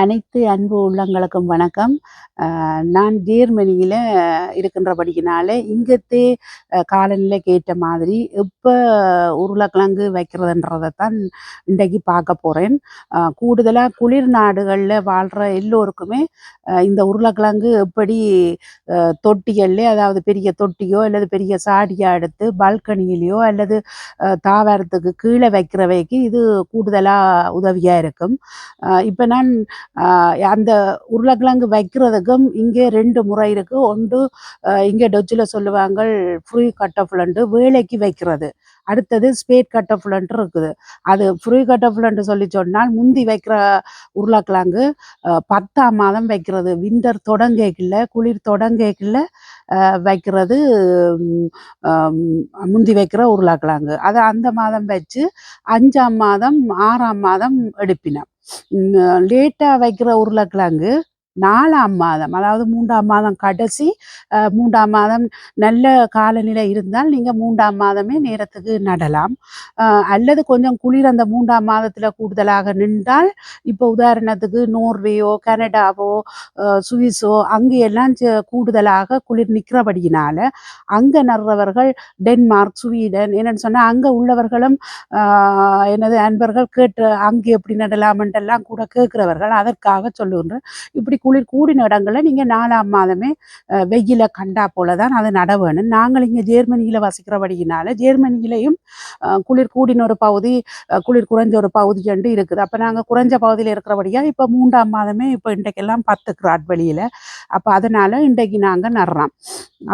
அனைத்து அன்பு உள்ளங்களுக்கும் வணக்கம். நான் ஜேர்மனியில் இருக்கின்றபடியினால இங்கத்தே காலநிலைக்கு ஏற்ற மாதிரி எப்போ உருளைக்கிழங்கு வைக்கிறதுன்றதை தான் இன்றைக்கு பார்க்க போகிறேன் கூடுதலாக குளிர் நாடுகளில் வாழ்கிற எல்லோருக்குமே இந்த உருளைக்கிழங்கு எப்படி தொட்டிகளில் அதாவது பெரிய தொட்டியோ அல்லது பெரிய சாடியாக எடுத்து பால்கனியிலையோ அல்லது தாவரத்துக்கு கீழே வைக்கிறவைக்கு இது கூடுதலாக உதவியாக இருக்கும். இப்போ நான் அந்த உருளைக்கிழங்கு வைக்கிறதுக்கும் இங்கே ரெண்டு முறை இருக்கு. ஒன்று இங்கே டொச்சில் சொல்லுவாங்க ஃப்ரீ கட்டஃபுலண்டு வேலைக்கு வைக்கிறது. அடுத்தது ஸ்பேட் கட்டஃபுலன்ட்டு இருக்குது. அது ஃப்ரீ கட்டஃபுலன்ட்டு சொல்லி சொன்னால் முந்தி வைக்கிற உருளைக்கிழங்கு பத்தாம் மாதம் வைக்கிறது. விண்டர் தொடங்கேக்கில் குளிர் தொடங்கேக்கில் வைக்கிறது முந்தி வைக்கிற உருளைக்கிழங்கு. அதை அந்த மாதம் வச்சு அஞ்சாம் மாதம் ஆறாம் மாதம் எடுப்பினோம் லேட்டாக வைக்கிற உருளைக்கிழங்கு நாலாம் மாதம் அதாவது மூன்றாம் மாதம் கடைசி மூன்றாம் மாதம் நல்ல காலநிலை இருந்தால் நீங்கள் மூன்றாம் மாதமே நேரத்துக்கு நடலாம். அல்லது கொஞ்சம் குளிர் அந்த மூன்றாம் மாதத்தில் கூடுதலாக நின்றால் இப்போ உதாரணத்துக்கு நோர்வேயோ கனடாவோ சுவிஸோ அங்கேயெல்லாம் கூடுதலாக குளிர் நிற்கிறபடியினால அங்கே நடுறவர்கள் டென்மார்க் சுவீடன் என்னன்னு சொன்னால் அங்கே உள்ளவர்களும் எனது அன்பர்கள் கேட்டு அங்கே எப்படி நடலாமென்றெல்லாம் கூட கேட்குறவர்கள் அதற்காக சொல்லுகின்றேன் இப்படி குளிர் கூடின இடங்களில் நீங்கள் நாலாம் மாதமே வெயில கண்டா போல தான் அதை நட வேணும் நாங்கள் இங்கே ஜெர்மனியில் வசிக்கிறபடியினால ஜெர்மனியிலையும் குளிர் கூடின ஒரு பகுதி குளிர் குறைஞ்ச ஒரு பகுதி என்று இருக்குது. அப்போ நாங்கள் குறைஞ்ச பகுதியில் இருக்கிறபடியா இப்போ மூன்றாம் மாதமே இப்போ இன்றைக்கெல்லாம் பத்து கிராட் வெளியில். அப்போ அதனால் இன்றைக்கு நாங்கள் நடுறோம்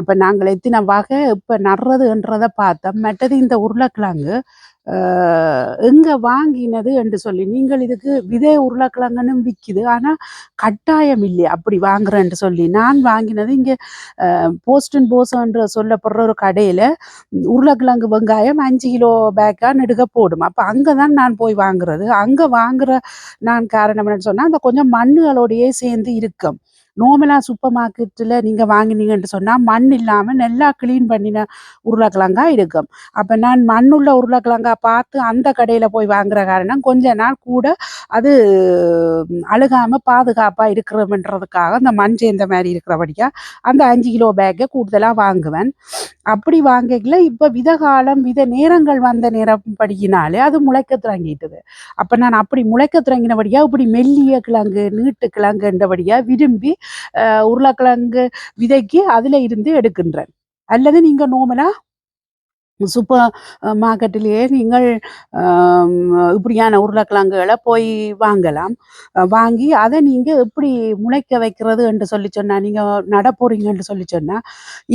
அப்போ நாங்கள் எத்தனை வகை இப்போ நடுறதுன்றதை பார்த்தோம். மற்றது இந்த உருளைக்கிழங்கு எங்கே வாங்கினது என்று சொல்லி நீங்கள் இதுக்கு விதை உருளைக்கிழங்குன்னு விற்கிது ஆனால் கட்டாயம் இல்லை அப்படி வாங்குறேன்ட்டு சொல்லி. நான் வாங்கினது இங்கே போஸ்டன் போசன்ற சொல்லப்படுற ஒரு கடையில் உருளைக்கிழங்கு வெங்காயம் அஞ்சு கிலோ பேக்காக நெடுக போடும். அப்போ அங்கே தான் நான் போய் வாங்குறது. அங்கே வாங்குற நான் காரணம் என்னன்னு சொன்னால் அந்த கொஞ்சம் மண்ணுகளோடையே சேர்ந்து இருக்கும். நார்மலாக சூப்பர் மார்க்கெட்டில் நீங்கள் வாங்கினீங்கன்னு சொன்னால் மண் இல்லாமல் நல்லா க்ளீன் பண்ணின உருளைக்கிழங்கா இருக்கும். அப்போ நான் மண்ணுள்ள உருளைக்கிழங்கா பார்த்து அந்த கடையில் போய் வாங்குற காரணம் கொஞ்ச நாள் கூட அது அழுகாமல் பாதுகாப்பாக இருக்கிறோம்ன்றதுக்காக அந்த மண் சேர்ந்த மாதிரி இருக்கிறபடியாக அந்த அஞ்சு கிலோ பேக்கை கூடுதலாக வாங்குவேன். அப்படி வாங்கல இப்போ வித காலம் வித நேரங்கள் வந்த நேரம் படிக்கினாலே அது முளைக்க தொடங்கிட்டுது அப்போ நான் அப்படி முளைக்க தொடங்கினபடியா இப்படி மெல்லிய கிழங்கு நீட்டு கிழங்குன்றபடியா விரும்பி அஹ், உருளைக்கிழங்கு விதைக்கு அதில் இருந்து எடுக்கின்றேன். அல்லது நீங்கள் நோமலாக சூப்பர் மார்க்கெட்டிலேயே நீங்கள் இப்படியான உருளைக்கிழங்குகளை போய் வாங்கலாம். வாங்கி அதை நீங்கள் எப்படி முளைக்க வைக்கிறது என்று சொல்லி சொன்னால் நீங்கள் நட சொல்லி சொன்னால்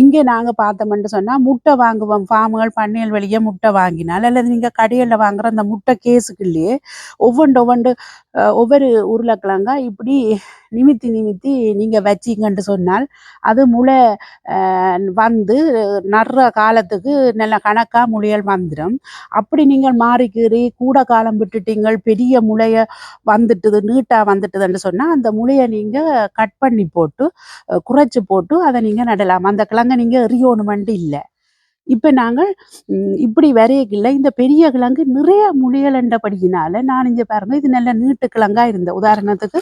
இங்கே நாங்கள் பார்த்தோம்னு சொன்னால் முட்டை வாங்குவோம். ஃபார்முகள் பண்ணையல் வெளியே முட்டை வாங்கினால் அல்லது நீங்கள் கடையில் வாங்குகிற அந்த முட்டை கேஸுக்குள்ளேயே ஒவ்வொன்று ஒவ்வொன்று ஒவ்வொரு உருளைக்கிழங்கா இப்படி நிமித்தி நிமித்தி நீங்கள் வச்சிங்கன்ட்டு சொன்னால் அது முளை வந்து நடுற காலத்துக்கு நல்ல கணக்கா முளையல் வந்துடும் அப்படி நீங்கள் மாறிக்கீறி கூட காலம் விட்டுட்டீங்கள் பெரிய முளைய வந்துட்டுது நீட்டாக வந்துட்டுதுன்னு சொன்னால் அந்த முளையை நீங்கள் கட் பண்ணி போட்டு குறைச்சி போட்டு அதை நீங்கள் நடலாம். அந்த கிழங்கை நீங்கள் எறியோணுமெண்டு இல்லை. இப்போ நாங்கள் இப்படி வரையக்கில்ல. இந்த பெரிய கிழங்கு நிறைய முளையலண்டபடியினால நான் இங்கே பாருங்க இது நல்ல நீட்டு கிழங்கா இருந்தது உதாரணத்துக்கு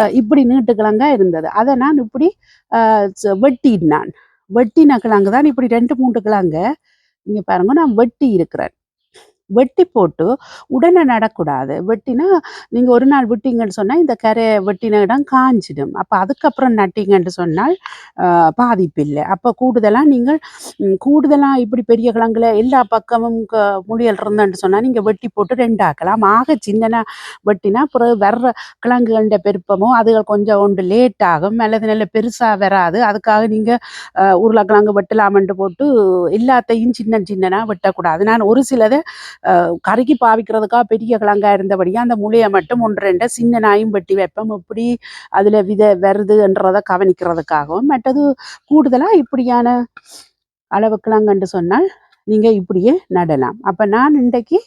அஹ், இப்படி நீட்டு கிழங்காக இருந்தது. அதை நான் இப்படி வெட்டினான். வெட்டின கிழங்கு தான் இப்படி ரெண்டு மூன்று கிழங்கு. இங்கே பாருங்க நான் வெட்டி இருக்கிறேன். வெட்டி போட்டு உடனே நடக்கூடாது. வெட்டினா நீங்கள் ஒரு நாள் விட்டீங்கன்னு சொன்னால் இந்த கரை வெட்டின இடம் காஞ்சிடும். அப்போ அதுக்கப்புறம் நட்டீங்கன்னு சொன்னால் பாதிப்பு இல்லை. அப்போ கூடுதலாக நீங்கள் கூடுதலாக இப்படி பெரிய கிழங்குல எல்லா பக்கமும் க- முடியல் இருந்தேன்னு சொன்னால் நீங்கள் வெட்டி போட்டு ரெண்டாக்கலாம். ஆக சின்னனா வெட்டினா பிறகு வர்ற கிழங்குகள பெருப்பமோ அதுகள் கொஞ்சம் ஒன்று லேட் ஆகும். அல்லது நல்ல பெருசாக வராது. அதுக்காக நீங்கள் உருளைக்கிழங்கு வெட்டலாமன்ட்டு போட்டு எல்லாத்தையும் சின்ன சின்னனாக வெட்டக்கூடாது. நான் ஒரு சிலதை கறிக்கு பாவிக்கிறதுக்காக பெரிய கிழங்காக இருந்தபடியாக அந்த முளையை மட்டும் ஒன்று ரெண்டை சின்ன நாயும் வெட்டி வைப்போம். எப்படி அதில் வித வருதுன்றதை கவனிக்கிறதுக்காகவும் மற்றது கூடுதலாக இப்படியான அளவு கண்டு சொன்னால் நீங்கள் இப்படியே நடலாம். அப்போ நான் இன்றைக்கு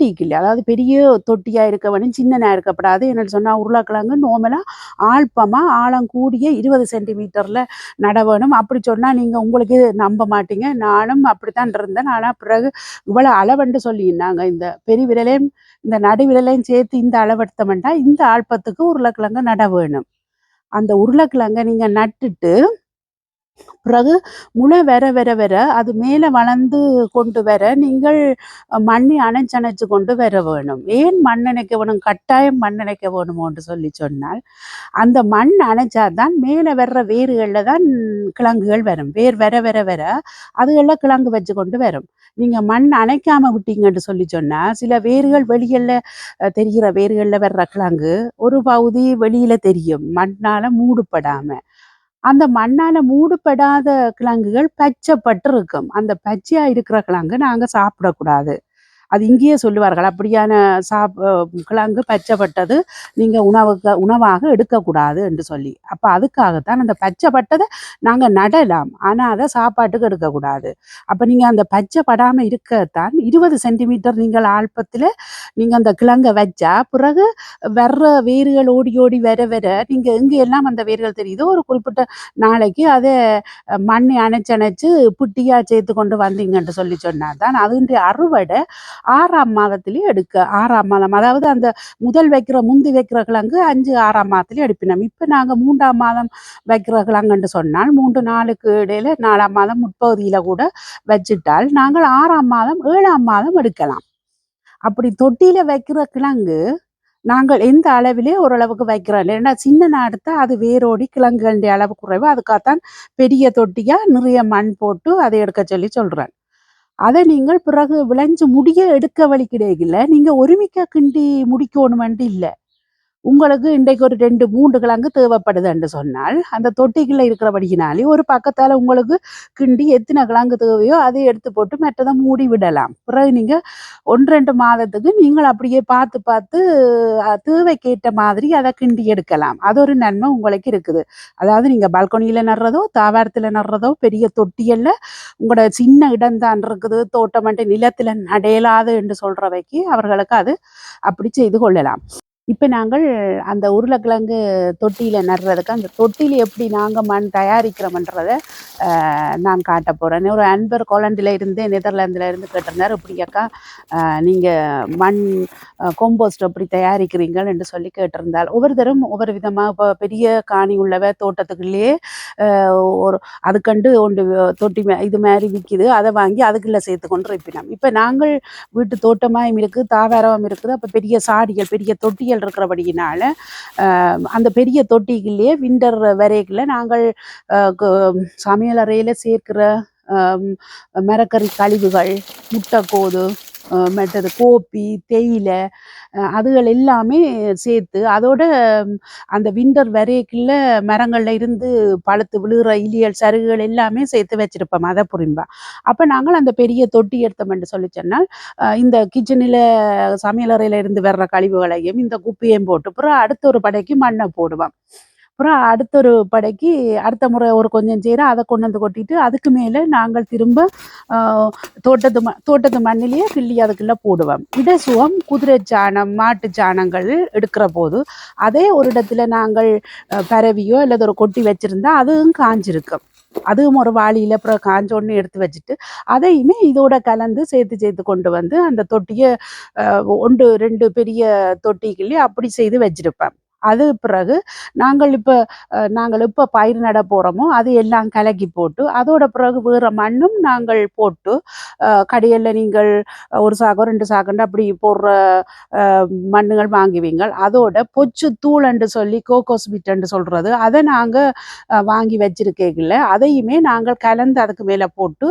டீக்கில் அதாவது பெரிய தொட்டியாக இருக்க வேணும் சின்னனாக இருக்கப்படாது. என்னென்னு சொன்னால் உருளைக்கிழங்கு நோமலாக ஆழ்ப்பமா ஆழம் கூடிய இருபது சென்டிமீட்டரில் நட வேணும் அப்படி சொன்னால் நீங்கள் உங்களுக்கு நம்ப மாட்டீங்க. நானும் அப்படித்தான் இருந்தேன். ஆனால் பிறகு இவ்வளோ அளவென்று சொல்லியிருந்தாங்க. இந்த பெரிய விரலையும் இந்த நடுவிரலையும் சேர்த்து இந்த அளவெடுத்தமெண்டா இந்த ஆழ்ப்பத்துக்கு உருளைக்கிழங்கு நட வேணும். அந்த உருளைக்கிழங்கை நீங்கள் நட்டுட்டு பிறகு முளை வர வர வர அது மேலே வளர்ந்து கொண்டு வர நீங்கள் மண்ணை அணைச்சணைச்சு கொண்டு வர வேணும். ஏன் மண் அணைக்க வேணும்? கட்டாயம் மண் அணைக்க வேணுமோன்று சொல்லி சொன்னால் அந்த மண் அணைச்சாதான் மேலே வர்ற வேர்களில் தான் கிழங்குகள் வரும். வேர் வர வர வர அதுகளில் கிழங்கு வச்சு கொண்டு வரும். நீங்கள் மண் அணைக்காம விட்டீங்கன்னு சொல்லி சொன்னால் சில வேர்கள் வெளிகளில் தெரிகிற வேர்களில் வர்ற கிழங்கு ஒரு பகுதி வெளியில தெரியும். மண்ணால மூடுபடாம. அந்த மண்ணால மூடுபடாத கிழங்குகள் பச்சைப்பட்டு இருக்கும் அந்த பச்சையா இருக்கிற கிழங்கு நாங்க சாப்பிடக்கூடாது. அது இங்கேயே சொல்லுவார்கள் அப்படியான சாப் கிழங்கு பச்சைப்பட்டது நீங்கள் உணவுக்கு உணவாக எடுக்கக்கூடாது என்று சொல்லி. அப்போ அதுக்காகத்தான் அந்த பச்சைப்பட்டதை நாங்கள் நடலாம். ஆனால் அதை சாப்பாட்டுக்கு எடுக்கக்கூடாது. அப்போ நீங்கள் அந்த பச்சை படாம இருக்கத்தான் இருபது சென்டிமீட்டர் நீங்கள் ஆல்பத்தில் நீங்கள் அந்த கிழங்கை வச்சா பிறகு வர்ற வேர்கள் ஓடி ஓடி வர வர நீங்கள் எங்க எல்லாம் அந்த வேர்கள் தெரியுதோ ஒரு குறிப்பிட்ட நாளைக்கு அதை மண்ணை அணைச்சு அணைச்சு புட்டியாக சேர்த்து கொண்டு வந்தீங்கன்ட்டு சொல்லி சொன்னால் தான் அதுன்ற அறுவடை ஆறாம் மாதத்திலேயே எடுக்க ஆறாம் மாதம். அதாவது அந்த முதல் வைக்கிற முந்தி வைக்கிற கிழங்கு அஞ்சு ஆறாம் மாதத்திலேயே எடுப்பினோம். இப்போ நாங்கள் மூன்றாம் மாதம் வைக்கிற கிழங்குன்னு சொன்னால் மூன்று நாளுக்கு இடையில நாலாம் மாதம் முற்பகுதியில கூட வச்சிட்டால் நாங்கள் ஆறாம் மாதம் ஏழாம் மாதம் எடுக்கலாம். அப்படி தொட்டியில வைக்கிற கிழங்கு நாங்கள் எந்த அளவிலே ஓரளவுக்கு வைக்கிறோம்? ஏன்னா சின்ன நாடுத்தா அது வேரோடி கிழங்குகளுடைய அளவு குறைவு. அதுக்காகத்தான் பெரிய தொட்டியா நிறைய மண் போட்டு அதை எடுக்க சொல்லி சொல்றேன். அதை நீங்கள் பிறகு விளைஞ்சு முடிய எடுக்க வழி கிடைக்கல நீங்கள் ஒருமிக்க கிண்டி முடிக்கணுமென்று இல்லை. உங்களுக்கு இன்றைக்கு ஒரு ரெண்டு மூன்று கிழங்கு தேவைப்படுதுன்னு சொன்னால் அந்த தொட்டிக்குள்ள இருக்கிறபடியினாலே ஒரு பக்கத்தால் உங்களுக்கு கிண்டி எத்தனை கிழங்கு தேவையோ அதை எடுத்து போட்டு மற்றதை மூடி விடலாம். பிறகு நீங்கள் ஒன்று ரெண்டு மாதத்துக்கு நீங்கள் அப்படியே பார்த்து பார்த்து அஹ், தேவைக்கேற்ற மாதிரி அதை கிண்டி எடுக்கலாம். அது ஒரு நன்மை உங்களுக்கு இருக்குது. அதாவது நீங்கள் பால்கனியில் நடுறதோ தாவரத்தில் நடுறதோ பெரிய தொட்டியல்ல உங்களோட சின்ன இடம்தான் இருக்குது தோட்டமண்டை நிலத்தில் நடையலாது என்று சொல்கிறவைக்கு அவர்களுக்கு அது அப்படி செய்து கொள்ளலாம். இப்போ நாங்கள் அந்த உருளைக்கிழங்கு தொட்டியில் நடுறதுக்கு அந்த தொட்டியில் எப்படி நாங்கள் மண் தயாரிக்கிறோம்ன்றத நான் காட்ட போகிறேன் ஒரு அன்பர் கோலண்டில் இருந்து நெதர்லாந்தில் இருந்து கேட்டிருந்தார் இப்படி அக்கா நீங்கள் மண் கொம்போஸ்ட் எப்படி தயாரிக்கிறீங்கள் என்று சொல்லி கேட்டிருந்தால் ஒவ்வொரு தரும் ஒவ்வொரு விதமாக இப்போ பெரிய காணி உள்ளவ தோட்டத்துக்குள்ளேயே ஒரு அதுக்கண்டு ஒன்று தொட்டி மே- இது மாதிரி விற்கிது அதை வாங்கி அதுக்குள்ளே சேர்த்து கொண்டு இருப்பினோம் இப்போ நாங்கள் வீட்டு தோட்டமாக இருக்குது தாவாரம் இருக்குது அப்போ பெரிய சாடிகள் பெரிய தொட்டிகள் இருக்கிறபடியினால அந்த பெரிய தொட்டிக்குள்ளேயே விண்டர் வரைக்குள்ள நாங்கள் சமையல் அறையில் சேர்க்கிற மரக்கறி கழிவுகள் முட்டைக்கோது மற்றது கோப்பி தேயிலை அதுகள் எல்லாமே சேர்த்து அதோட அந்த விண்டர் வரைக்குள்ள மரங்கள்ல இருந்து பழுத்து விழுகிற இலியல் சருகுகள் எல்லாமே சேர்த்து வச்சிருப்போம் அதை புரியும்பா. அப்போ நாங்கள் அந்த பெரிய தொட்டி எடுத்தோம்னு சொல்லி சொன்னால் இந்த கிச்சனில் சமையலறையில இருந்து வர்ற கழிவுகளையும் இந்த குப்பையும் போட்டு அப்புறம் அடுத்த ஒரு படைக்கு மண்ணை போடுவோம். அப்புறம் அடுத்த ஒரு படைக்கு அடுத்த முறை ஒரு கொஞ்சம் செய்கிறோம் அதை கொண்டு வந்து கொட்டிட்டு அதுக்கு மேலே நாங்கள் திரும்ப தோட்டத்து ம தோட்டத்து மண்ணிலேயே கிள்ளி அதுக்குள்ளே போடுவோம். இடசுவம் குதிரை சாணம் மாட்டு சாணங்கள் எடுக்கிற போது அதே ஒரு இடத்துல நாங்கள் பரவியோ அல்லது ஒரு கொட்டி வச்சுருந்தா அதுவும் காஞ்சிருக்கும். அதுவும் ஒரு வாளியில் அப்புறம் காஞ்ச ஒன்று எடுத்து வச்சுட்டு அதையுமே இதோட கலந்து சேர்த்து சேர்த்து கொண்டு வந்து அந்த தொட்டியை ஒன்று ரெண்டு பெரிய தொட்டிக்குள்ளே அப்படி செய்து வச்சிருப்பேன். அது பிறகு நாங்கள் இப்போ நாங்கள் இப்போ பயிர் நட போகிறோமோ அது எல்லாம் கலக்கி போட்டு அதோட பிறகு வேறு மண்ணும் நாங்கள் போட்டு கடையில் நீங்கள் ஒரு சாக்கம் ரெண்டு சாக்கண்டு அப்படி போடுற மண்ணுகள் வாங்குவீங்கள். அதோட பொச்சு தூளண்டு சொல்லி கோகோஸ் பிட்டண்டு சொல்கிறது அதை நாங்கள் வாங்கி வச்சிருக்கேங்கல்ல அதையுமே நாங்கள் கலந்து அதுக்கு மேலே போட்டு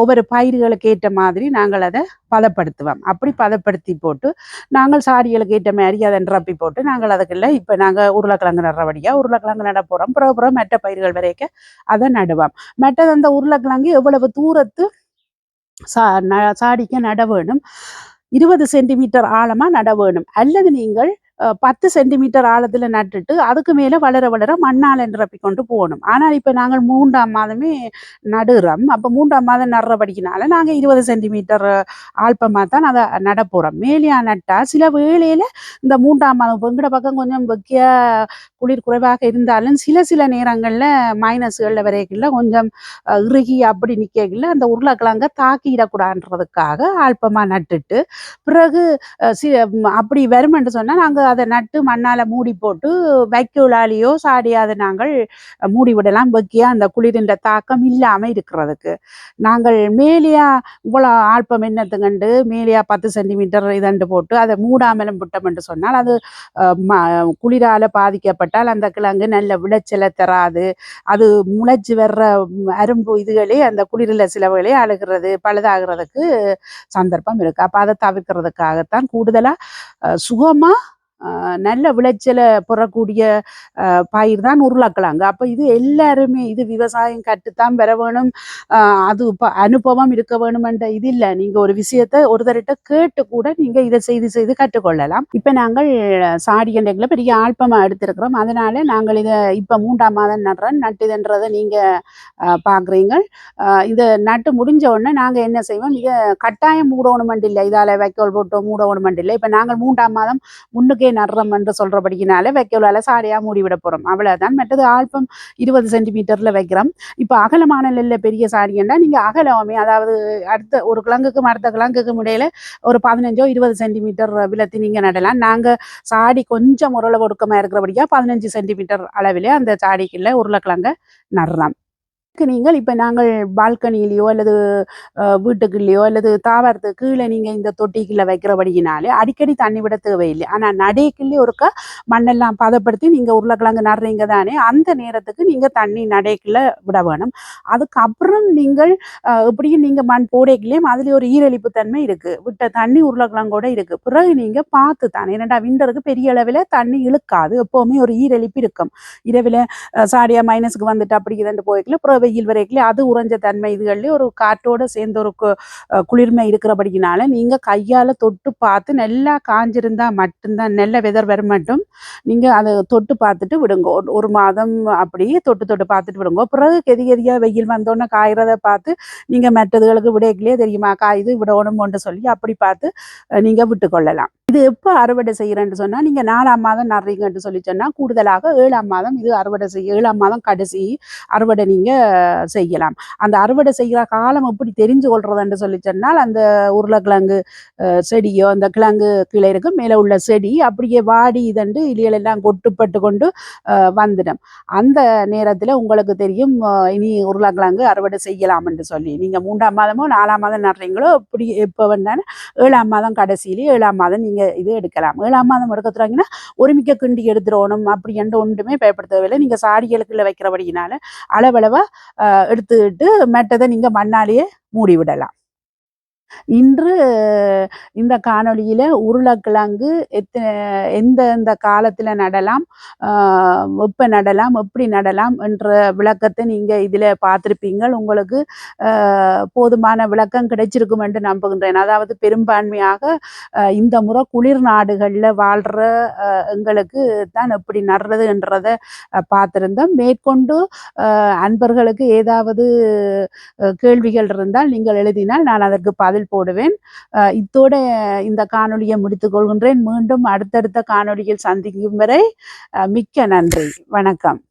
ஒவ்வொரு பயிர்களுக்கு ஏற்ற மாதிரி நாங்கள் அதை பதப்படுத்துவோம். அப்படி பதப்படுத்தி போட்டு நாங்கள் சாடிகளுக்கு ஏற்ற மாதிரி அதை நிரப்பி போட்டு நாங்கள் அதுக்குள்ள இப்போ நாங்கள் உருளைக்கிழங்கு நடுறபடியா உருளைக்கிழங்கு நட போகிறோம் பிறகு பிறகு மெட்ட பயிர்கள் வரைக்கும் அதை நடுவோம். மெட்டது அந்த உருளைக்கிழங்கு எவ்வளவு தூரத்து சா ந சாடிக்க நட வேணும்? இருபது சென்டிமீட்டர் ஆழமாக நட வேணும். அல்லது நீங்கள் பத்து சென்டிமீட்டர் ஆழத்துல நட்டுட்டு அதுக்கு மேல வளர வளர மண்ணால் நிரப்பி கொண்டு போகணும். ஆனால் இப்ப நாங்கள் மூன்றாம் மாதமே நடுறோம். அப்ப மூன்றாம் மாதம் நடுறபடிக்குனால நாங்க இருபது சென்டிமீட்டர் ஆல்பமா தான் அதை நட போறோம் மேலியா நட்டா சில வேளையில இந்த மூன்றாம் மாதம் வெங்கட பக்கம் கொஞ்சம் வெக்கிய குளிர் குறைவாக இருந்தாலும் சில சில நேரங்களில் மைனஸ்களில் வரைக்குள்ள கொஞ்சம் இறுகி அப்படி நிற்கல அந்த உருளைக்கிழங்க தாக்கிடக்கூடாதுன்றதுக்காக அல்பமாக நட்டுட்டு பிறகு சி அப்படி வருமென்று சொன்னால் நாங்க அதை நட்டு மண்ணால மூடி போட்டு வைக்கோலாலேயோ சாடியோ அதை நாங்கள் மூடி விடலாம். வைக்கியா அந்த குளிரின் தாக்கம் இல்லாம இருக்கிறதுக்கு. நாங்கள் மேலியா இவ்வளோ ஆல்பம் என்னத்துங்கண்டு மேலியா பத்து சென்டிமீட்டர் இதண்டு போட்டு அதை மூடாமலும் விட்டோம் என்று சொன்னால் அது அஹ், ம- போட்டால் அந்த கிழங்கு நல்ல விளைச்சலை தராது. அது முளைச்சி வர்ற அரும்பு இதுகளே அந்த குளிரில் சிலவுகளே அழுகிறது பழுதாகிறதுக்கு சந்தர்ப்பம் இருக்கு. அப்போ அதை தவிர்க்கிறதுக்காகத்தான் கூடுதலாக சுகமா நல்ல விளைச்சலை புறக்கூடிய பயிர் தான் உருளாக்கலாங்க. அப்போ இது எல்லாருமே இது விவசாயம் கற்றுத்தான் பெற வேணும். அது இப்போ அனுபவம் இருக்க வேணுமென்ற இது இல்லை. நீங்கள் ஒரு விஷயத்த ஒருத்தர்கிட்ட கேட்டு கூட நீங்கள் இதை செய்து செய்து கற்றுக்கொள்ளலாம். இப்போ நாங்கள் சாடி கண்டைகளை பெரிய ஆல்பமாக எடுத்திருக்கிறோம். அதனால நாங்கள் இதை இப்போ மூன்றாம் மாதம் நடுறோம். நட்டுதுன்றதை நீங்கள் பார்க்குறீங்க இதை நட்டு முடிஞ்ச உடனே நாங்கள் என்ன செய்வோம்? இதை கட்டாயம் மூடணுமெண்டு இல்லை. இதால் வைக்கோல் போட்டோ மூடணுமெண்டு இல்லை. இப்போ நாங்கள் மூன்றாம் மாதம் முன்னுக்கு நடுறோம் என்று சொல்கிறபடிக்கினால வைக்கோலால் சாடியாக மூடி விட போகிறோம் அவ்வளோதான் மற்றது ஆல்பம் இருபது சென்டிமீட்டரில் வைக்கிறோம். இப்போ அகலமான நெல்ல பெரிய சாடியன்னா நீங்கள் அகலமே அதாவது அடுத்த ஒரு கிழங்குக்கும் அடுத்த கிழங்குக்கும் இடையில ஒரு பதினஞ்சோ இருபது சென்டிமீட்டர் விலத்தி நீங்கள் நடலாம். நாங்கள் சாடி கொஞ்சம் உருளை ஒடுக்கமாக இருக்கிறபடியா பதினஞ்சு சென்டிமீட்டர் அளவிலே அந்த சாடிக்குள்ள உருளைக்கிழங்க நடுறோம் இதுக்கு நீங்கள் இப்போ நாங்கள் பால்கனியிலையோ அல்லது வீட்டுக்குள்ளேயோ அல்லது தாவரத்துக்கு கீழே நீங்கள் இந்த தொட்டிக்குள்ளே வைக்கிறபடியினாலே அடிக்கடி தண்ணி விட தேவையில்லை. ஆனால் நடைக்குள்ளே ஒருக்கா மண்ணெல்லாம் பதப்படுத்தி நீங்கள் உருளைக்கிழங்கு நடுறீங்க தானே அந்த நேரத்துக்கு நீங்கள் தண்ணி நடைக்குள்ள விட வேணும். அதுக்கப்புறம் நீங்கள் எப்படியும் நீங்கள் மண் போடைக்குள்ளேயும் அதுலேயே ஒரு ஈரழிப்பு தன்மை இருக்குது விட்ட தண்ணி உருளைக்கிழங்கோட இருக்குது பிறகு நீங்கள் பார்த்து தானே ஏன்னா விண்டருக்கு பெரிய அளவில் தண்ணி இழுக்காது. எப்போவுமே ஒரு ஈரழிப்பு இருக்கும். இரவில் சாடியா மைனஸுக்கு வந்துட்டு அப்படி இதுன்னு போய்க்கல பிறகு வெயில் வரைக்கும் அது உறைஞ்ச தன்மை. இதுகள்லேயே ஒரு காற்றோட சேர்ந்து ஒரு கு- குளிர்மை இருக்கிறபடினால நீங்கள் கையால் தொட்டு பார்த்து நல்லா காஞ்சிருந்தா மட்டும்தான் நல்ல வெதர் வர மட்டும் நீங்கள் அதை தொட்டு பார்த்துட்டு விடுங்க. ஒரு- மாதம் அப்படியே தொட்டு தொட்டு பார்த்துட்டு விடுங்க. பிறகு கெதி கெதியாக வெயில் வந்தோன்னே காய்கிறத பார்த்து நீங்கள் மற்றதுகளுக்கு விடைக்கலையே தெரியுமா காயுது விடணுமோன்னு சொல்லி அப்படி பார்த்து நீங்கள் விட்டுக்கொள்ளலாம். இது எப்போ அறுவடை செய்கிறேன்னு சொன்னால் நீங்கள் நாலாம் மாதம் நடுறீங்கன்னு சொல்லி சொன்னால் கூடுதலாக ஏழாம் மாதம் இது அறுவடை செய்ய ஏழாம் மாதம் கடைசி அறுவடை நீங்கள் செய்யலாம். அந்த அறுவடை செய்கிற காலம் எப்படி தெரிஞ்சு கொள்றதுன்னு சொல்லி சொன்னால் அந்த உருளைக்கிழங்கு செடியோ அந்த கிழங்கு கீழே இருக்கும் மேலே உள்ள செடி அப்படியே வாடி இதண்டு இலிகள் எல்லாம் கொட்டுப்பட்டு கொண்டு வந்துடும். அந்த நேரத்தில் உங்களுக்கு தெரியும் இனி உருளைக்கிழங்கு அறுவடை செய்யலாம் என்று சொல்லி. நீங்கள் மூன்றாம் மாதமோ நாலாம் மாதம் நடுறீங்களோ இப்படி எப்போ வேணாலும் ஏழாம் மாதம் கடைசியிலே ஏழாம் மாதம் நீங்கள் இது எடுக்கலாம். ஏழாம் மாதம் எடுக்கிறாங்கன்னா ஒருமிக்க கிண்டி எடுத்துடணும். அப்படி என்ற ஒன்றுமே பயப்படுத்தவில்லை. நீங்கள் சாடிகளுக்குள்ள வைக்கிறபடியினால அளவளவாக எடுத்துக்கிட்டு மற்றதை நீங்கள் மண்ணாலேயே மூடி விடலாம் இன்று இந்த காணொளியில உருளைக்கிழங்கு எத்தனை எந்த எந்த காலத்துல நடலாம் ஆஹ் நடலாம் எப்படி நடலாம் என்ற விளக்கத்தை நீங்க இதுல பார்த்திருப்பீங்க. உங்களுக்கு ஆஹ் போதுமான விளக்கம் கிடைச்சிருக்கும் என்று நம்புகின்றேன். அதாவது பெரும்பான்மையாக இந்த முறை குளிர் நாடுகள்ல வாழ்ற எங்களுக்கு தான் எப்படி நடுறதுன்றத ஆஹ் பார்த்திருந்தோம். மேற்கொண்டு அன்பர்களுக்கு ஏதாவது கேள்விகள் இருந்தால் நீங்கள் எழுதினால் நான் அதற்கு பதில் போடுவேன். இத்தோட இந்த காணொலியை முடித்துக் கொள்கின்றேன். மீண்டும் அடுத்தடுத்த காணொளியில் சந்திக்கும் வரை அஹ் மிக்க நன்றி. வணக்கம்.